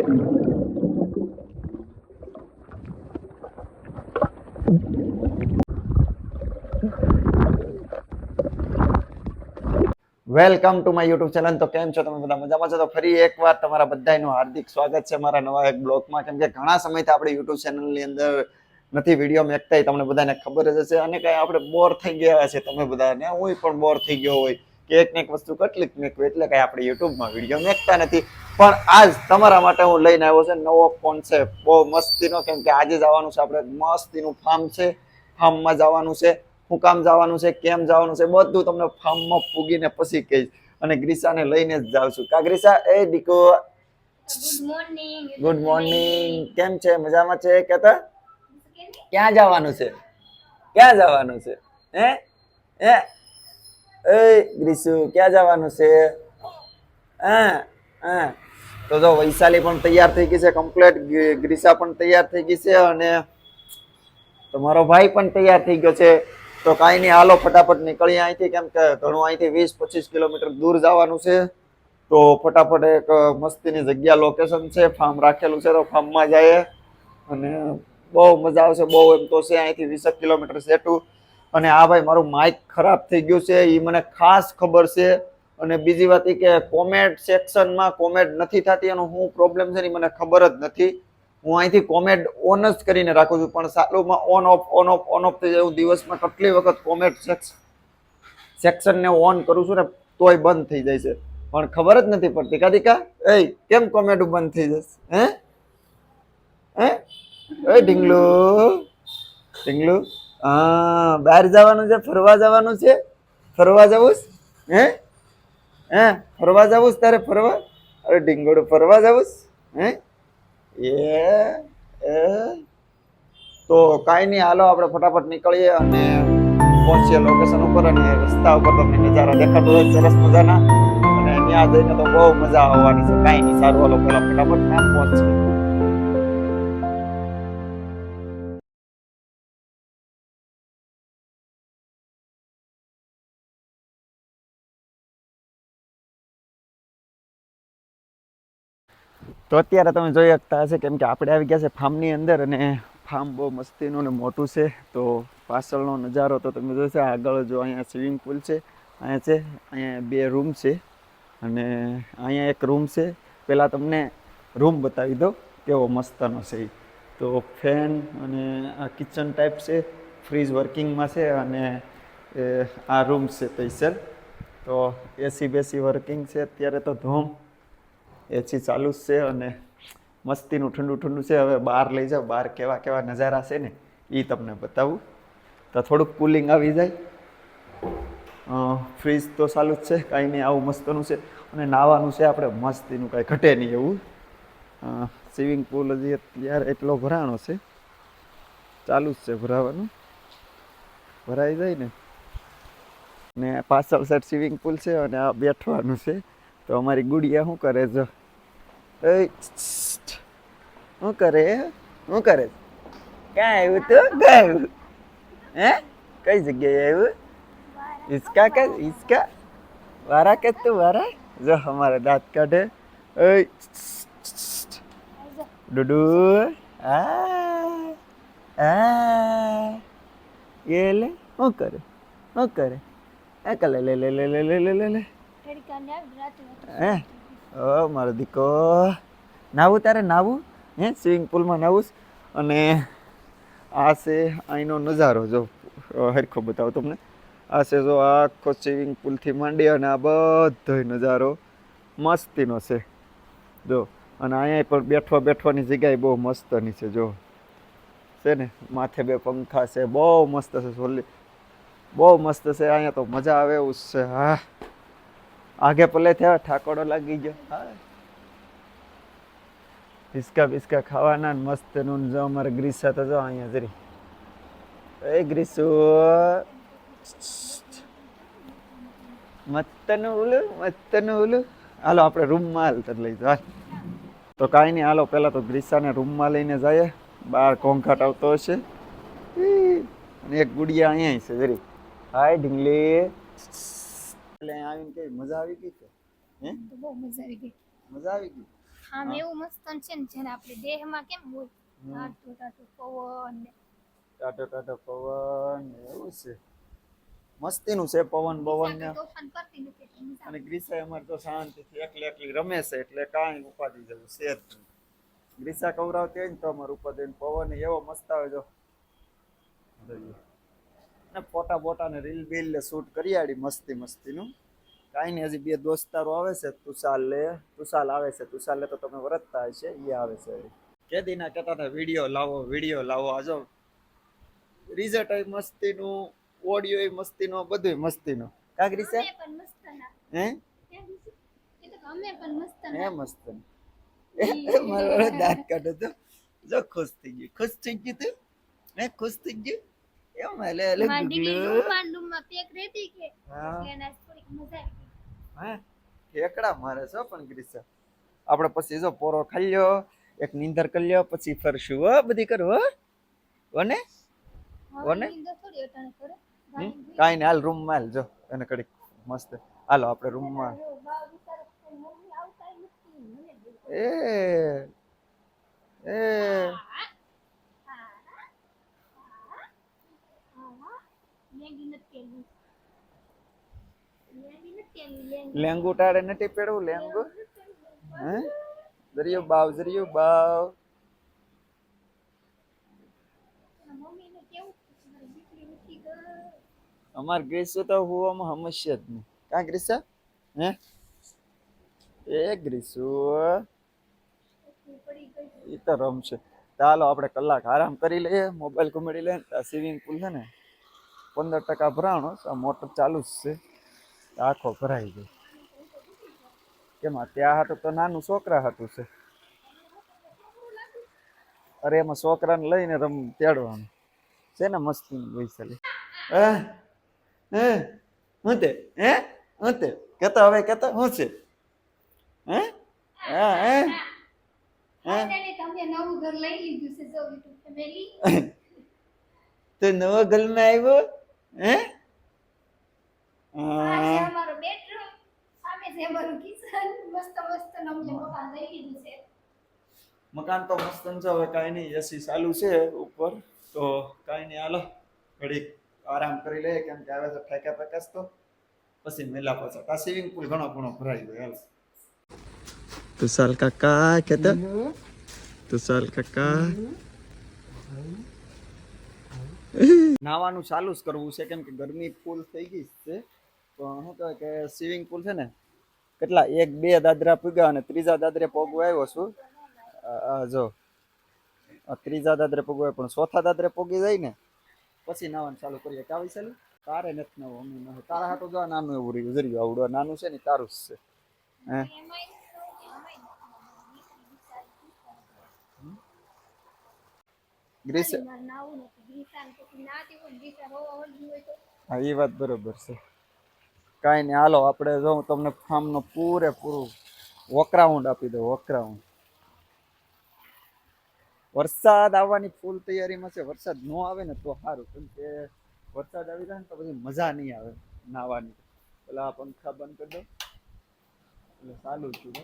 Welcome to my YouTube channel. તો કેમ છો તમે બધા? મજામાં છો? તો ફરી એકવાર તમારા બધાનું હાર્દિક સ્વાગત છે મારા નવા એક બ્લોગમાં. કેમ કે ઘણા સમયથી આપણે યુટ્યુબ ચેનલની અંદર નથી વીડિયો મેકતા તમને બધાને ખબર જ હશે. અને કઈ આપણે બોર થઈ ગયા છે તમે બધાને. હું પણ બોર થઈ ગયો હોય. કે એક ને એક વસ્તુ કેટલીક મેકવું એટલે કઈ આપણે યુટ્યુબમાં વીડિયો મેકતા નથી. પણ આજ તમારા માટે હું લઈને આવ્યો છે નવો કોન્સેપ્ટ બહુ મસ્તીનો કેમ કે આજે જવાનું છે આપણે મસ્તીનું ફાર્મ છે. ફાર્મમાં જવાનું છે. હું કામ જવાનું છે કેમ જવાનું છે બધું તમને ફાર્મમાં પૂગીને પછી કહીશ. અને ગ્રીસાને લઈને જ જાઉં છું. કા ગ્રીસા? એ દીકો ગુડ મોર્નિંગ ગુડ મોર્નિંગ કેમ છે? મજામાં છે? કેતા? ક્યાં જવાનું છે? ક્યાં જવાનું છે? હે? હે? એ ગ્રીસુ, ક્યાં જવાનું છે? હા હા. તો જો, વૈશાલી પણ તૈયાર થઈ ગઈ છે કમ્પ્લીટ ગ્રીસા પણ તૈયાર થઈ ગઈ છે અને તમારો ભાઈ પણ તૈયાર થઈ ગયો છે. તો કાંઈ નહીં, હાલો, ફટાફટ નીકળીએ અહીંથી. કેમ કે ઘણું અહીંથી વીસ, પચીસ કિલોમીટર દૂર જવાનું છે. તો ફટાફટ એક મસ્તીની જગ્યા લોકેશન છે ફાર્મ રાખેલું છે. તો ફાર્મમાં જઈએ. અને બહુ મજા આવશે, બહુ એમ તો છે અહીંથી વીસેક કિલોમીટર સેટું અને આ ભાઈ મારું માઇક ખરાબ થઈ ગયું છે એ મને ખાસ ખબર છે. અને બીજી વાત એ કે કોમેન્ટ સેક્શનમાં કોમેન્ટ નથી થતી એનો શું પ્રોબ્લેમ છે ને મને ખબર જ નથી. હું અહીંથી કોમેન્ટ ઓન જ કરીને રાખું છું, પણ સાલુમાં on off on off on off થઈ જાય હું દિવસમાં કેટલી વખત કોમેન્ટ સેક્શનને ઓન કરું છું ને તોય બંધ થઈ જાય છે. પણ ખબર જ નથી પડતી. કાદિકા એ કેમ કોમેન્ટ બંધ થઈ જશે? હે? હે? એ ઢીંગલું ઢીંગલું. હા, બહાર જવાનું છે, ફરવા જવાનું છે? ફરવા જવું હે? હે? ફરવા જવું તારે ફરવા? અરે ઢીંગોડું ફરવા જવું હે? એ એ. તો કાંઈ નહીં, હાલો, આપણે ફટાફટ નીકળીએ અને પહોંચીએ લોકેશન ઉપર અને રસ્તા ઉપર તમને નજારા દેખાતો હોય, સરસ મજાના. અને ત્યાં જઈને તો બહુ મજા આવવાની છે. કાંઈ નહીં, સારું, હાલો, પહેલાં ફટાફટ પહોંચીએ. તો અત્યારે તમે જોઈ શકતા હશે કેમ કે આપણે આવી ગયા છે ફાર્મની અંદર અને ફાર્મ બહુ મસ્તીનું ને મોટું છે. તો પાછળનો નજારો તો તમે જોશો આગળ જો અહીંયા સ્વિમિંગ પુલ છે, અહીંયા છે, અહીંયા બે રૂમ છે અને અહીંયા એક રૂમ છે. પહેલાં તમને રૂમ બતાવી દો કેવો મસ્તનો છે તો ફેન અને આ કિચન ટાઈપ છે, ફ્રીજ વર્કિંગમાં છે અને આ રૂમ છે પૈસર તો એસી બેસી વર્કિંગ છે, અત્યારે તો ધૂમ. એસી ચાલુ જ છે અને મસ્તીનું, ઠંડુ ઠંડુ છે. હવે બહાર લઈ જાઓ. બહાર કેવા કેવા નજારા છે ને એ તમને બતાવું. તો થોડુંક કુલિંગ આવી જાય. ફ્રીજ તો ચાલુ જ છે. કાંઈ નહીં, આવું મસ્તનું છે. અને નાવાનું છે આપણે. મસ્તીનું કાંઈ ઘટે નહીં એવું. સ્વિમિંગ પુલ હજી અત્યારે એટલો ભરાણો છે. ચાલુ જ છે ભરાવાનું. ભરાઈ જાય ને. ને પાછળ સાઈડ સ્વિમિંગ પુલ છે અને આ બેઠવાનું છે. તો અમારી ગુડિયા શું કરે છે? એ શું કરે શું કરે ક્યાં આવ્યું તું ક્યાં આવ્યું હે કઈ જગ્યાએ આવ્યું હિસકા કે હિસકા વારા કે તું વારા જો અમારા દાંત કાઢે ઓય ડુડુ આ આ એ લે શું કરે શું કરે આ કલે લે લે લે લે લે લે લે લે હે ઓ, મારો દીકો. નાવું તારે, નાવું? હે સ્વિમિંગ પુલમાં નાવું અને આ છે અહીંનો નજારો, જો હરખો બતાવો તમને. આ છે જો આખો સ્વિમિંગ પુલથી માંડી અને આ બધો નજારો મસ્તીનો છે. જો, અને અહીંયા પણ બેઠવા બેઠવાની જગ્યાએ બહુ મસ્તની છે, જો. છે ને, માથે બે પંખા છે, બહુ મસ્ત છે, સોલી. બહુ મસ્ત છે અહીંયા તો મજા આવે એવું છે, હા. આગે પલે થયા ઠાકોડો લાગી ગયો હા બિસ્કા ખાવાના મસ્તનું જો અમારે ગ્રીસા તો જો અહીંયા જરી એ ગ્રીસુ મત્તનું ઉલું મત્તનું ઉલું હાલો આપણે રૂમમાં હાલ લઈ જાય તો કાંઈ નહીં હાલો પહેલાં તો ગ્રીસાને રૂમમાં લઈને જઈએ બહાર કોંઘાટ આવતો હશે અને એક ગુડિયા અહીંયા છે જરી હાય ઢીંગલી એટલે આવીને કઈ મજા આવી ગઈ કે? હે? બહુ મજા આવી ગઈ. મજા આવી ગઈ? આમ એવું મસ્ત છે ને જેને આપણે દેહમાં કેમ હોય. ટાટું ટાટું પવન ને. ટાટો ટાટો પવન એવું છે. મસ્તીનું છે પવન પવન ને. અને ગ્રીસા અમારે તો શાંતિથી એકલી એકલી રમે છે એટલે કાંઈ ઉપાધિ જેવું છે જ ગ્રીસા કવરાવતી હોય ને તો અમારે ઉપાધિ ને પવન એવો મસ્ત આવે જો. જોઈએ. ને ફોટા ફોટા ને રીલ બીલ ને શૂટ કરી આડી મસ્તી મસ્તીનું. કાંઈ નહીં હજી બે દોસ્તારો આવે છે તુષાલ લે તુષાલ આવે છે તુષાલ લે તો તમે વરતતા હશે એ આવે છે કે દીના કહેતા હતા વીડિયો લાવો વીડિયો લાવો. આજો રિઝલ્ટ એ મસ્તીનું ઓડિયો એ મસ્તીનો બધું મસ્તીનું. નો કાગરી મસ્ત ના. હે? છે? મસ્ત હે ના. મસ્ત એ મારો દાંત કાઢો તો. જો ખુશ થઈ ગયું. ખુશ થઈ ગયું તું? હે ખુશ થઈ ગયું? એમ એટલે એટલે મારી દીકરી ગુગલું. રૂમમાં ને રૂમમાં પેક રહેતી કે એટલે એને થોડીક મજા આવી ગઈ. હા? મારે છો પણ ગ્રીસા આપણે પછી જો પોરો ખાઈ લ્યો એક નીંદર કરી લ્યો પછી ફરશું હો બધી કરું હો? ઓને? ઓને? કાઈ ને ધોઈ. કાંઈ નહીં હાલ હાલ જો એને કડી મસ્ત. હાલો આપણે. મને બહુ એ એ. લેંગી ટાળે નથી પેડવું લેંગુ. હે? જરિયો બાવ દરિયો બાવ. અમાર ગ્રીસુ તો હોવામાં હમસ્ય જ નહીં. કા ગ્રીસા? હે? એ ગ્રીસુ. ઈ તો રમશે. ચાલો આપણે કલાક આરામ કરી લઈએ મોબાઈલ ઘુમાડી લઈએ આ સ્વિમિંગ પુલ છે ને. પંદર ટકા ભરાણો આ મોટર ચાલુ જ છે. આખો ભરાઈ ગયો. કેમાં ત્યાં હતું તો નાનું છોકરા હતું છે. અરે એમાં છોકરાને લઈને રમ તેડવાનું. છે ને મસ્તી વૈશાલી? હે? હે? તે? હે? હું તે? કેતા હવે કેતા? હું છે? હે? હા હે. તો નવો ગલમાં આવ્યો? હે? અમારો. સામે છે અમારું. મસ્ત મસ્ત મકાન લઈ લીધું છે. મકાન તો મસ્ત છે હવે કાંઈ નહીં એસી ચાલુ છે ઉપર. તો કાંઈ નહીં હાલો ઘડીક આરામ કરી લઈએ કેમ કે આવે છે ઠેકા પેકાસ તો. પછી મેલા પાછા. આ સ્વિમિંગ પુલ ઘણો ઘણો ભરાઈ ગયો હાલ. તુસાલ કાકા કેતા? તુસાલ કાકા. નાવાનું ચાલુ જ કરવું છે. કેમ કે ગરમી ફૂલ થઈ ગઈ છે. પણ શું કહેવાય કે સ્વિમિંગ પુલ છે ને, કેટલા, એક, બે દાદરા પૂગ્યા અને ત્રીજા દાદરે પોગવા આવ્યો છું. જો ત્રીજા દાદરે પોગવાય પણ ચોથા દાદરે પોગી જાય ને, પછી નાવાનું ચાલુ કરીએ. કાવી ચાલુ તારે નથી નવું અમે નથી તારા હાટો જો નાનું એવું રહ્યું. જર્યું આવડું. નાનું છે ને, તારું જ છે. હે એમાંય એમાંય ગ્રીસ મારે નાવું નથી. ગીતાને પછી નાતી હોય ને ગીતા રોવા વળગી હોય તો હા એ વાત બરોબર છે કાંઈ નહીં હાલો આપણે જો હું તમને ફાર્મનો પૂરેપૂરું વોકરાઉન્ડ આપી દઉં વોકરાઉન્ડ વરસાદ આવવાની ફૂલ તૈયારીમાં છે વરસાદ ન આવે ને તો સારું કેમ કે વરસાદ આવી જાય ને તો પછી મજા નહીં આવે નાહવાની પેલા પંખા બંધ કરી દો એટલે ચાલુ છું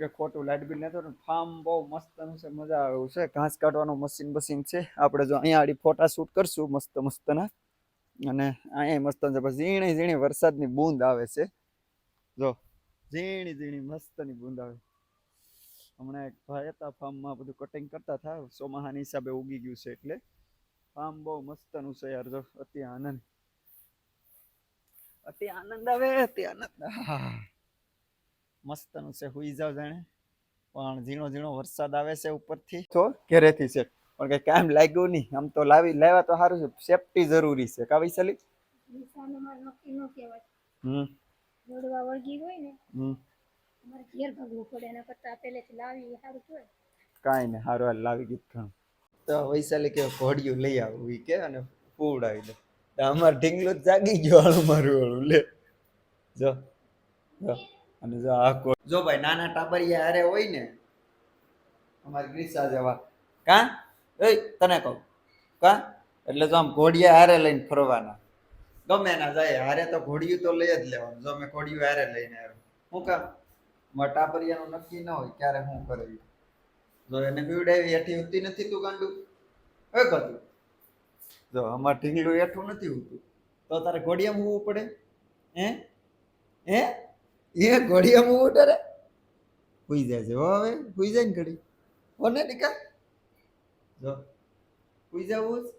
કે ખોટું લાઇટ બિલ નથી ફાર્મ બહુ મસ્તનું છે, મજા આવે છે. ઘાસ કાઢવાનું મશીન બસીન છે. આપણે જો અહીંયા આડી ફોટા શૂટ કરશું મસ્ત મસ્તના અને અહીંયા મસ્ત છે, પછી ઝીણી ઝીણી વરસાદની બૂંદ આવે છે. જો, ઝીણી ઝીણી મસ્તની બૂંદ આવે. હમણાં એક ભાઈ હતા ફાર્મમાં બધું કટિંગ કરતા હતા. ચોમાહાની હિસાબે ઉગી ગયું છે એટલે. ફાર્મ બહુ મસ્તનું છે યાર, જો, અતિ આનંદ. અતિ આનંદ આવે, અતિ આનંદ. મસ્તનું છે હુઈ જાવ જાણે. પણ ઝીણો ઝીણો વરસાદ આવે છે ઉપરથી. તો ઘેરેથી છે. પણ કઈ કામ લાગ્યું નહીં. આમ તો લાવી લાવ્યા તો સારું છે. સેફટી જરૂરી છે. કા વૈશાલી? હમ. દોડવા વળગી હોય ને હમ. મારે ઘેર ભાગવું પડે. એના કરતાં પહેલેથી લાવી સારું કહેવાય. કાંઈ નહીં. સારું હાલ લાવી ગીત ઘણું. તો વૈશાલી કે ઘોડિયું લઈ આવું. ઈ કે અને ફૂડ આવી દે. તો અમારે ઢીંગલું જ જાગી ગયો. હાલું મારું હાલું લે. જો. જો. અને જો આ જો ભાઈ નાના ટાબરિયા હારે હોય ને, અમારી ગ્રીસા જેવા. કા? એ, તને કહું. કા? એટલે જો આમ ઘોડિયા હારે લઈને ફરવાના. ગમે ના જાય. હારે તો ઘોડિયું તો લઈ જ લેવાનું. જો મેં ઘોડિયું હારે લઈને આવ્યો. હું કામ? મારા ટાબરિયાનું નક્કી ન હોય ક્યારે હું કરવી જો એને પીવડાવી હેઠી ઉતી નથી તું ગાંડુ? એ કતું જો અમાર ઢીંગલું હેઠું નથી ઉતું તો તારે ઘોડિયામાં હોવું પડે? હે? હે? એ ઘોડિયામાં ઉઠે રે. હુઈ જાય છે. હો હવે હુઈ જાય ને ઘડી. કોને ટીકા જો. હુઈ જવું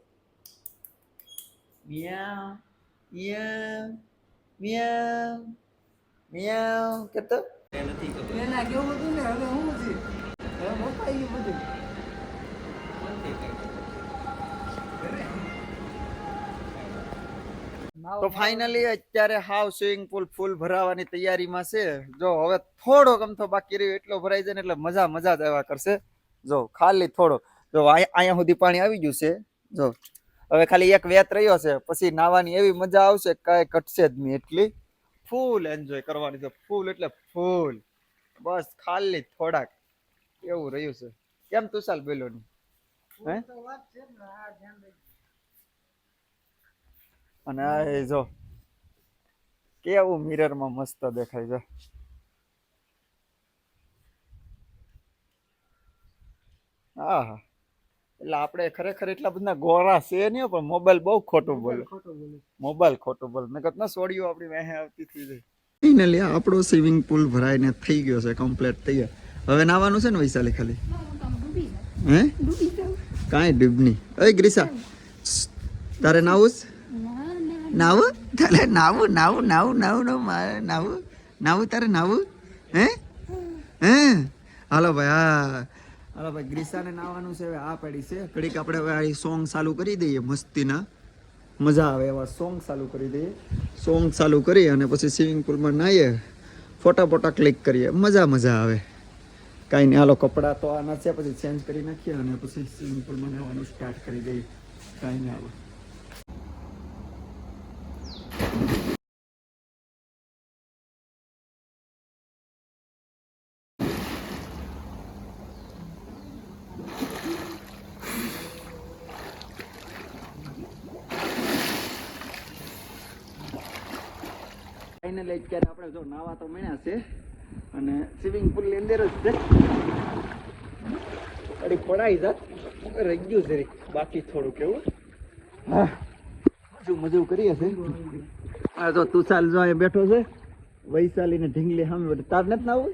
મિયાવ મિયાવ મિયાવ મિયાવ કેતો? નથી કેવું બધું ને હવે હું છે. હવે મોટા બધું. તો ફાઇનલી અત્યારે હાવ સ્વિમિંગ પુલ ફૂલ ભરાવાની તૈયારીમાં છે. જો હવે થોડો ગમથો બાકી રહ્યો એટલો ભરાઈ જાય ને એટલે મજા મજા જ આવ્યા કરશે. જો ખાલી થોડો. જો આય- અહીંયા સુધી પાણી આવી ગયું છે. જો હવે ખાલી એક વેત રહ્યો છે પછી નાવાની એવી મજા આવશે કાંઈ ઘટશે જ નહીં એટલી. ફૂલ એન્જોય કરવાની છે ફૂલ એટલે ફૂલ. બસ ખાલી થોડાક. એવું રહ્યું છે. કેમ તુષાલ બોલ્યો નહીં? હે તો વાત છે ને આ ધ્યાન રાખજો. અને આ એ જો કેવું મિરરમાં મસ્ત દેખાય છે. હા હા એટલે આપણે ખરેખર એટલા બધા ગોરા છે નહીં પણ મોબાઈલ બહુ ખોટું બોલે. ખોટું બોલે. મોબાઈલ ખોટું બોલે. મેં ના સોડિયો આપણી વેહે આવતી થઈ જાય ફાઇનલી આપણો સ્વિમિંગ પુલ ભરાઈને થઈ ગયો છે કમ્પ્લીટ થઈ ગયો. હવે નાવાનું છે ને વૈશાલી ખાલી? હું કાંઈ ડૂબ નહીં. અરે ગ્રીસા તારે નાવું છે? નાવું? તારે નાવું નાવું નાવું નાવું નાવું, મારે નાવું? નાવું તારે નાવું? હે? હે? હાલો ભાઈ, હા. હાલો ભાઈ, ગ્રીસાને નાવાનું છે, હવે આ પડી છે. ઘડીક આપણે હવે આ સોંગ ચાલુ કરી દઈએ મસ્તીના. મજા આવે એવા સોંગ ચાલુ કરી દઈએ. સોંગ ચાલુ કરી અને પછી સ્વિમિંગ પુલમાં નાહીએ. ફોટા ફોટા ક્લિક કરીએ. મજા મજા આવે. કાંઈ નહીં, હાલો, કપડાં તો આના છે, પછી ચેન્જ કરી નાખીએ અને પછી સ્વિમિંગ પુલમાં નાવાનું સ્ટાર્ટ કરી દઈએ. કાંઈ નહીં, હાલો. ફાઇનલી અત્યારે આપણે જો નાવા તો મળ્યા છે. અને સ્વિમિંગ પુલની અંદર જ છે. અરે પડાઈ જાત રહી ગયું છે બાકી થોડું કેવું હા. મજુ મજુ કરીએ છે. આ તો તુષાલ જો અહીંયા બેઠો છે. વૈશાલી ને ઢીંગલી સામે બેઠો. તાર નથી નાવું?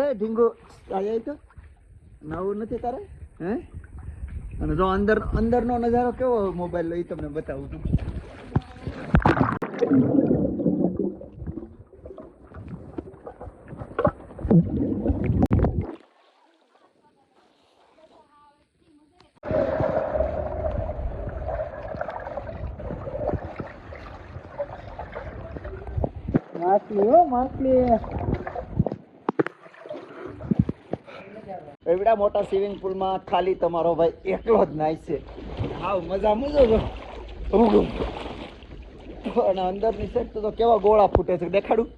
એ ઢીંગો આય તો. નાવું નથી તારે? હે? અને જો અંદર, અંદરનો નજારો કેવો મોબાઈલ લઈ તમને બતાવું છું. એવડા મોટા સ્વિમિંગ પુલમાં ખાલી તમારો ભાઈ એકલો જ નાય છે. હાવ મજા, મજો અને અંદરની સાઈડ તો કેવા ગોળા ફૂટે છે, દેખાડું?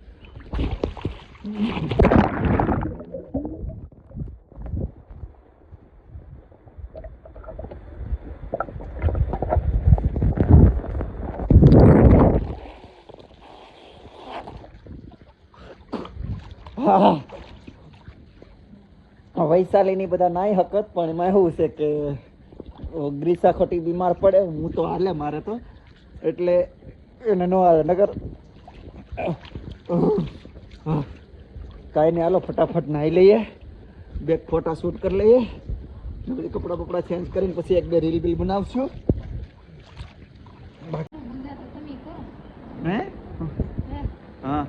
વૈશાલીની બધા નાઈ હકત પણ એમાં એવું છે કે ગ્રીસા ખોટી બીમાર પડે હું તો હાલે મારે તો. એટલે એને ન આવે નગર કાંઈ નહીં હાલો ફટાફટ નાહી લઈએ. બે ફોટા શૂટ કરી લઈએ. બધી કપડાં બપડા ચેન્જ કરીને પછી એક બે રીલ બિલ બનાવશું. હે? હે. હા.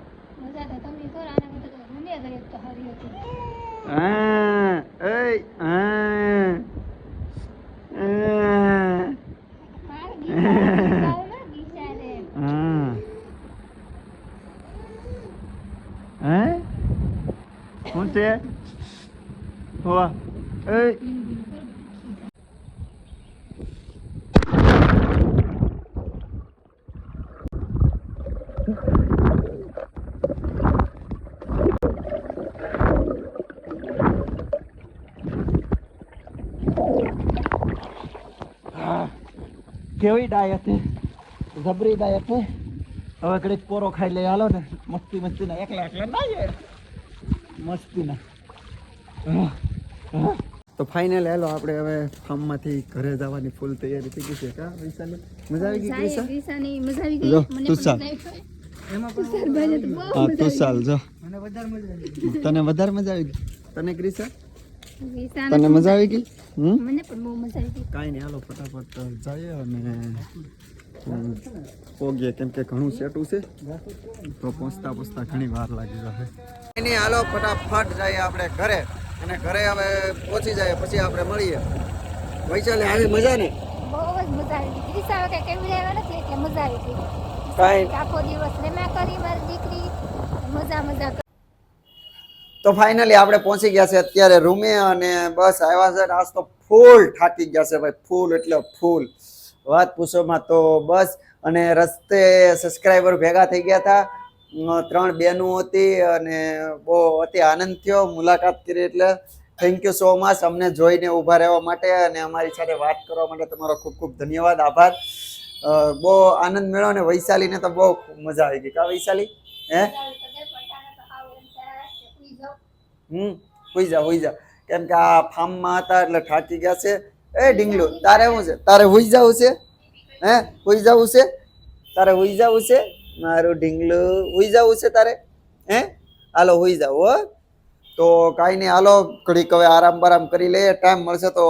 મજા તો તમે કરો આના કરતા તો મને જ એક તો હારી હતી આ એય આ આ માર ગીતા ના ગીતા રે હા હે શું છે હોવા એ કેવી ડાયટ છે? જબરી ડાયટ છે? હવે ઘડીક પોરો ખાઈ લઈ હાલો ને. મસ્તી મસ્તી ના એકલા એકલા ના યાર મસ્તી ના આહ, આહ. તો ફાઇનલ હેલો આપણે હવે ફાર્મમાંથી ઘરે જવાની ફૂલ તૈયારી થઈ ગઈ છે. કા વિશાલ? મજા આવી ગઈ વિશાલ? મજા આવી ગઈ. મને તુસાલ પણ. એમાં બહુ હા મજા આવી ચાલ જો. મને વધારે મજા આવી તને વધારે મજા આવી ગઈ? તને ક્રિશા? તને મજા આવી ગઈ? મને પણ બહુ મજા આવી કાંઈ નહીં હાલો ફટાફટ જઈએ અને પોગીએ. કેમ કે ઘણું સેટું છે તો પહોંચતા પહોંચતા ઘણી વાર લાગી જશે. નહીં હાલો ફટાફટ જઈએ આપણે ઘરે. અને ઘરે હવે પહોંચી જાય પછી આપણે મળીએ. વૈશાલી આવી મજા ને બહુ જ મજા આવી ક્રિશા વગર કેવી આવ્યા નથી એટલે મજા આવી ગઈ આખો દિવસ રમ્યા કરી મારી દીકરી. મજા મજા. તો ફાઇનલી આપણે પહોંચી ગયા છે અત્યારે રૂમે અને બસ આવ્યા છે ને આજ તો ફૂલ થાકી ગયા છે ભાઈ ફૂલ એટલે ફૂલ વાત પૂછોમાં તો બસ અને રસ્તે સબસ્ક્રાઈબર ભેગા થઈ ગયા હતા. ત્રણ બેનું હતી અને બહુ અતિ આનંદ થયો, મુલાકાત કરી એટલે. થેન્ક યુ સો મચ અમને જોઈને ઊભા રહેવા માટે અને અમારી સાથે વાત કરવા માટે તમારો ખૂબ ખૂબ ધન્યવાદ, આભાર. બહુ આનંદ મેળવ્યો અને વૈશાલીને તો બહુ મજા આવી ગઈ. કા વૈશાલી? હે મજા આવી તો ગઈ, પણ તારે તો આવું એમ થાય કે સુઈ જાઉં. હમ, હોઈ જા હોઈ જા. કેમ કે આ ફાર્મમાં હતા એટલે થાકી ગયા છે. એ ઢીંગલું, તારે શું છે? તારે હોઈ જવું છે? હે, હોઈ જવું છે? તારે હોઈ જવું છે? મારું ઢીંગલું, હોઈ જવું છે તારે? હે? હાલો, હોઈ જાવ હો. તો કાંઈ નહીં, હાલો, ઘડીક હવે આરામ બરામ કરી લઈએ. ટાઈમ મળશે તો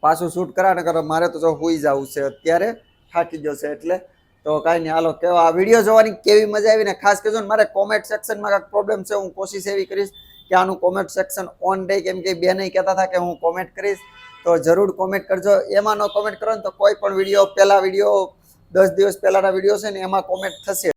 પાછું શૂટ કરા. ને મારે તો જો હોઈ જવું છે અત્યારે. થાકી ગયો છે એટલે. તો કાંઈ નહીં, હાલો, કેવો આ વીડિયો જોવાની કેવી મજા આવી ને ખાસ કહેજો ને, મારે કોમેન્ટ સેક્શનમાં કાંઈક પ્રોબ્લેમ છે, હું કોશિશ એવી કરીશ કે આનું કોમેન્ટ સેક્શન ઓન રહે કેમ કે બે નહીં કહેતા હતા કે હું કોમેન્ટ કરીશ. તો જરૂર કોમેન્ટ કરજો. એમાં ન કોમેન્ટ કરો ને તો કોઈ પણ વીડિયો, પહેલા વીડિયો, દસ દિવસ પહેલાના વીડિયો છે ને, એમાં કોમેન્ટ થશે.